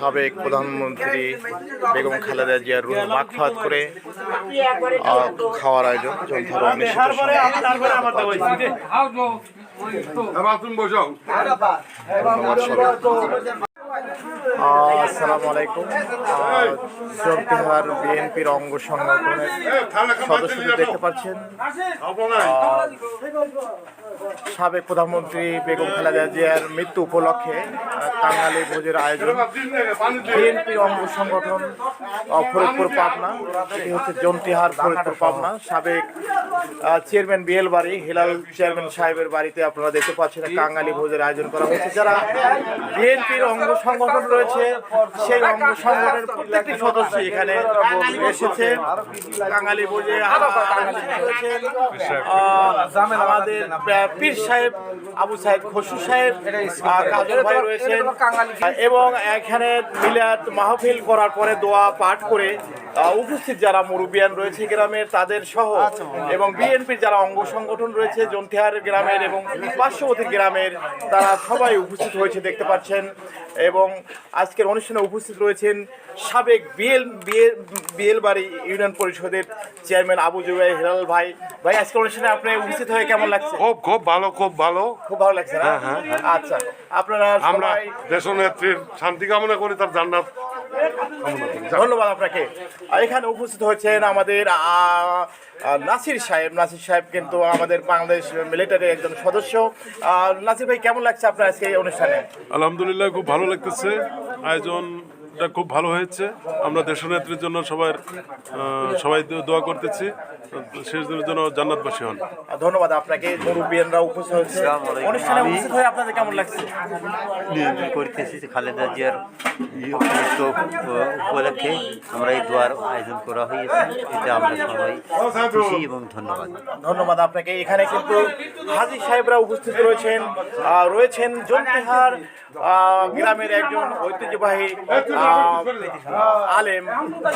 সাবেক প্রধানমন্ত্রী বেগম খালেদা জিয়ার রুহ মাকফাত করে খাওয়ার আয়োজন অনুষ্ঠিত আসসালামু আলাইকুম। জলতিহার বিএনপির অঙ্গ সংগঠনের সদস্যদের দেখতে পাচ্ছেন সাবেক প্রধানমন্ত্রী বেগম খালেদা জিয়ার মৃত্যু উপলক্ষে কাঙালি ভোজের আয়োজন বিএনপির অঙ্গ সংগঠন ফরিদপুর পাবনা। এটি হচ্ছে জন্তিহার ফরিদপুর পাবনা। সাবেক চেয়ারম্যান বিএল বাড়ি হিলাল চেয়ারম্যান সাহেবের বাড়িতে আপনারা দেখতে পাচ্ছেন কাঙালি ভোজের আয়োজন করা হয়েছে যারা বিএনপির অঙ্গ সংগঠন রয়েছে, সেই অঙ্গ সংগঠনের প্রত্যেকটি সদস্য এখানে এসেছে। কাঙালি রয়েছেন আমাদের পীর সাহেব, আবু সাহেব খসু সাহেব রয়েছেন। এবং এখানে মিলাদ মাহফিল করার পরে দোয়া পাঠ করে উপস্থিত যারা মুরব্বিয়ান রয়েছে গ্রামের, তাদের সহ এবং বিএনপির যারা অঙ্গ সংগঠন রয়েছে, জন্তিহার গ্রামের এবং পার্শ্ববর্তী গ্রামের, তারা সবাই উপস্থিত হয়েছে, দেখতে পাচ্ছেন। এবং আজকের অনুষ্ঠানে উপস্থিত রয়েছেন সাবেক বিএল বিএল বিএলবাড়ি ইউনিয়ন পরিষদের চেয়ারম্যান আবু জুবাই হেলাল ভাই। ভাই আজকের অনুষ্ঠানে আপনি উপস্থিত হয়ে কেমন লাগছে? খুব খুব ভালো খুব ভালো। খুব ভালো লাগছে আচ্ছা আপনারা আমরা দেশনেত্রীর শান্তি কামনা করি তার জান্নাত। ধন্যবাদ। আপনাকে। এখানে উপস্থিত হয়েছেন আমাদের নাসির সাহেব। নাসির সাহেব কিন্তু আমাদের বাংলাদেশ মিলিটারি একজন সদস্য। নাসির ভাই, কেমন লাগছে আপনার আজকে এই অনুষ্ঠানে? আলহামদুলিল্লাহ, খুব ভালো লাগতেছে। আয়োজনটা খুব ভালো হয়েছে। আমরা দেশনেত্রীর জন্য সবার সবাই দো- দোয়া করতেছি। শেষ দিনের জন্য জান্নাতবাসী হন। ধন্যবাদ আপনাকে মুরব্বিয়ানরা উপস্থিত হয়েছে। অনুষ্ঠানে উপস্থিত হয়ে আপনাদের কেমন লাগছে? করতেছি খালেদা জিয়ার উপলক্ষে আমরা এই দোয়ার আয়োজন করা হয়েছে। এতে আমরা সবাই খুশি এবং ধন্যবাদ। ধন্যবাদ আপনাকে। এখানে কিন্তু হাজি সাহেবরা উপস্থিত রয়েছেন। রয়েছেন জন্তিহার গ্রামের একজন ঐতিহ্যবাহী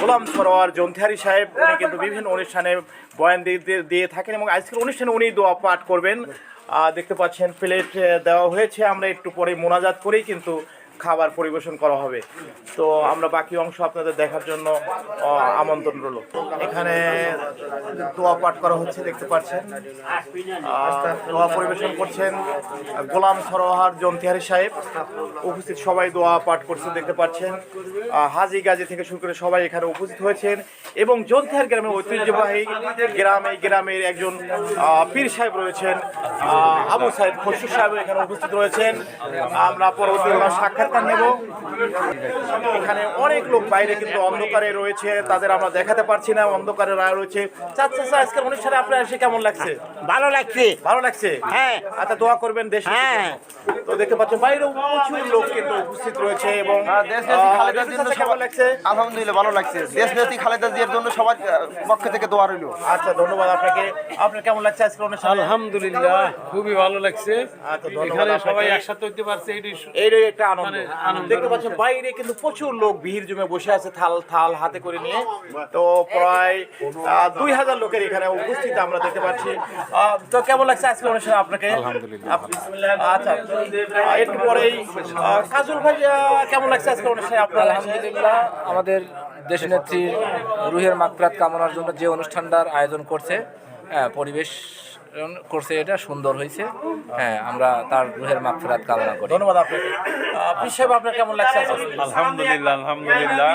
গোলাম সরোয়ার জন্তিহারি সাহেব, উনি কিন্তু বিভিন্ন অনুষ্ঠানে বয়ান দিয়ে- থাকেন এবং আজকের অনুষ্ঠানে উনি দোয়া পাঠ করবেন। দেখতে পাচ্ছেন, প্লেট দেওয়া হয়েছে। আমরা একটু পরে মোনাজাত করেই কিন্তু খাবার পরিবেশন করা হবে। তো আমরা বাকি অংশ আপনাদের দেখার জন্য আমন্ত্রণ রইল। এখানে দোয়া পাঠ করা হচ্ছে, দেখতে পাচ্ছেন। দোয়া পরিবেশন করছেন গোলাম সরোহার জন্তিহারি সাহেব। উপস্থিত সবাই দোয়া পাঠ করছে, দেখতে পাচ্ছেন। হাজি গাজী থেকে শুরু করে সবাই এখানে উপস্থিত হয়েছেন। এবং জন্তিহার গ্রামের ঐতিহ্যবাহী গ্রাম গ্রামের একজন পীর সাহেব রয়েছেন। আবু সাহেব, খসরু সাহেব এখানে উপস্থিত রয়েছেন। আমরা পরবর্তী সাক্ষাৎকার নেব এখানে অনেক লোক বাইরে কিন্তু অন্ধকারে রয়েছে তাদের আমরা দেখাতে পারছি না অন্ধকারে রায় রয়েছে। চাচা চাচা আজকের অনুষ্ঠানে আপনার এসে কেমন লাগছে? ভালো লাগছে। ভালো লাগছে? হ্যাঁ। আচ্ছা দোয়া করবেন দেশ হ্যাঁ। তো দেখতে পাচ্ছেন বাইরেও প্রচুর লোক কিন্তু উপস্থিত রয়েছে এবং জন্য কেমন লাগছে? আলহামদুলিল্লাহ ভালো লাগছে। দেশ নেত্রী খালেদা জিয়ার জন্য সবার পক্ষ থেকে দোয়া রইল। আচ্ছা ধন্যবাদ আপনাকে। আপনার কেমন লাগছে আজকের অনুষ্ঠানে? আলহামদুলিল্লাহ খুবই ভালো লাগছে। আচ্ছা ধন্যবাদ এখানে সবাই একসাথে হইতে পারছে এটাই এইটাই একটা আনন্দ। দেখতে পাচ্ছেন বাইরে কিন্তু প্রচুর লোক ভিড় জমে বসে আছে থাল থাল হাতে করে নিয়ে। তো প্রায় দুই হাজার লোকের এখানে উপস্থিত আমরা দেখতে পাচ্ছি। আহ, তো কেমন লাগছে আজকে অনুষ্ঠানে আপনাকে? আচ্ছা আহ, একটু পরেই আহ, কাজল ভাই কেমন লাগছে আজকে অনুষ্ঠানে আপনার? আলহামদুলিল্লাহ আমাদের দেশনেত্রীর রুহের মাকফরাত কামনার জন্য যে অনুষ্ঠানটার আয়োজন করছে হ্যাঁ, পরিবেশ করছে এটা সুন্দর হয়েছে। হ্যাঁ আমরা তার রুহের মাকফরাত কামনা করি। ধন্যবাদ আপনাকে। আপনি সাহেব আপনার কেমন লাগছে? আলহামদুলিল্লাহ আলহামদুলিল্লাহ।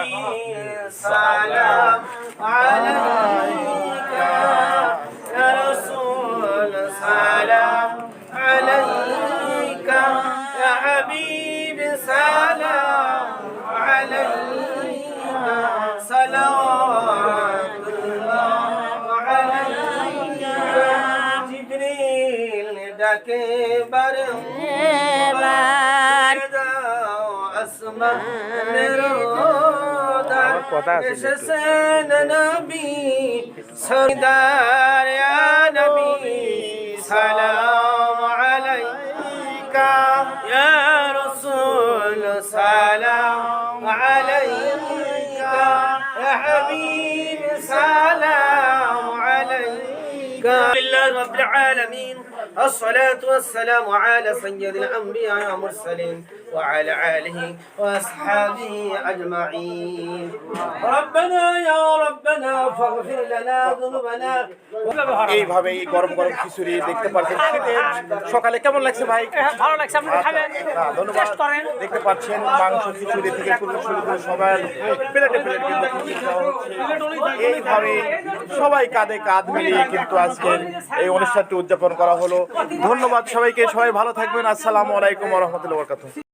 কথা আছে এসেছেন নবী সরদার নবী সালাম আলাইকা ইয়া রাসূল সালাম আলাইকা ইয়া হাবিব সালাম আলাইকা ইল্লা রাব্বিল আলামিন الصلاة والسلام على سيد الأنبياء والمرسلين وعلى آله وأصحابه أجمعين ربنا يا ربنا فاغفر لنا ذنوبنا এইভাবে এই গরম গরম খিচুড়ি দেখতে পাচ্ছেন শীতে সকালে কেমন লাগছে ভাই ভালো লাগছে আপনি খাবেন হ্যাঁ, ধন্যবাদ টেস্ট করেন দেখতে পাচ্ছেন মাংস খিচুড়ি থেকে শুরু শুরু করে সবার প্লেটে প্লেট কিন্তু খিচুড়ি দেওয়া হচ্ছে। এইভাবে সবাই কাঁধে কাঁধ মিলিয়ে কিন্তু আজকের এই অনুষ্ঠানটি উদযাপন করা হলো ধন্যবাদ সবাইকে সবাই ভালো থাকবেন। আসসালামু আলাইকুম রহমতুল্লাহ